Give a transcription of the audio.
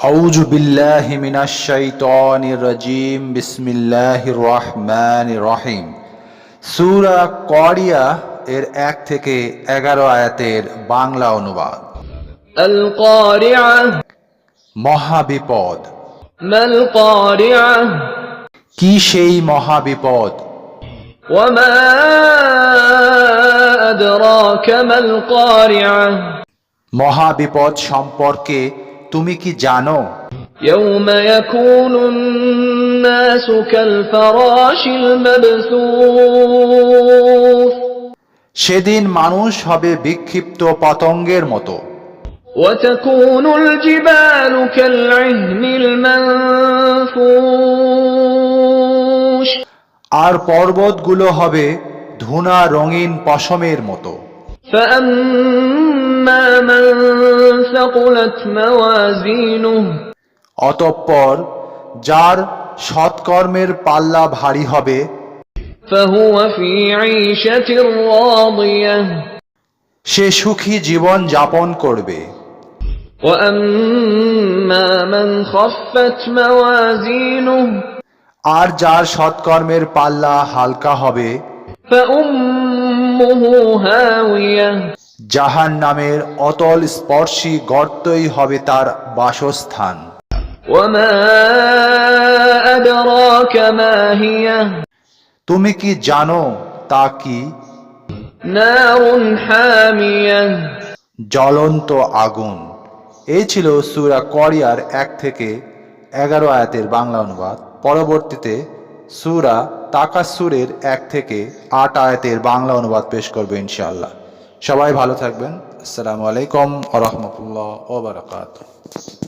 أعوذ بالله من الشيطان الرجيم بسم الله الرحمن الرحيم সূরা করিয়া এর এক থেকে এগারো আয়াতের বাংলা অনুবাদ القارعة মহাবিপদ ما القارعة কি সেই মহাবিপদ وما أدراك ما القارعة মহাবিপদ সম্পর্কে তুমি কি জানো يوم يكون الناس كالفراش المبثوث সেদিন মানুষ হবে বিক্ষিপ্ত পতঙ্গের মতো وتكون الجبال كالعهن المنفوش আর পর্বতগুলো হবে ধুনা রঙিন পশমের মতো فأما من ثقلت موازينه অতঃপর যার সৎকর্মের পাল্লা ভারী হবে সে সুখী জীবন যাপন করবে। আর যার সৎকর্মের পাল্লা হালকা হবে জাহান নামের অতল স্পর্শী গর্তই হবে তার বাসস্থান। তুমি কি জানো তা কি? জ্বলন্ত আগুন। এই ছিল সুরা করিয়ার এক থেকে এগারো আয়াতের বাংলা অনুবাদ। পরবর্তীতে সুরা তাকাসুরের এক থেকে আট আয়াতের বাংলা অনুবাদ পেশ করবে ইনশাআল্লাহ। সবাই ভালো থাকবেন। আসসালামু আলাইকুম আ রহমতুল্লাহ ওবরাকাত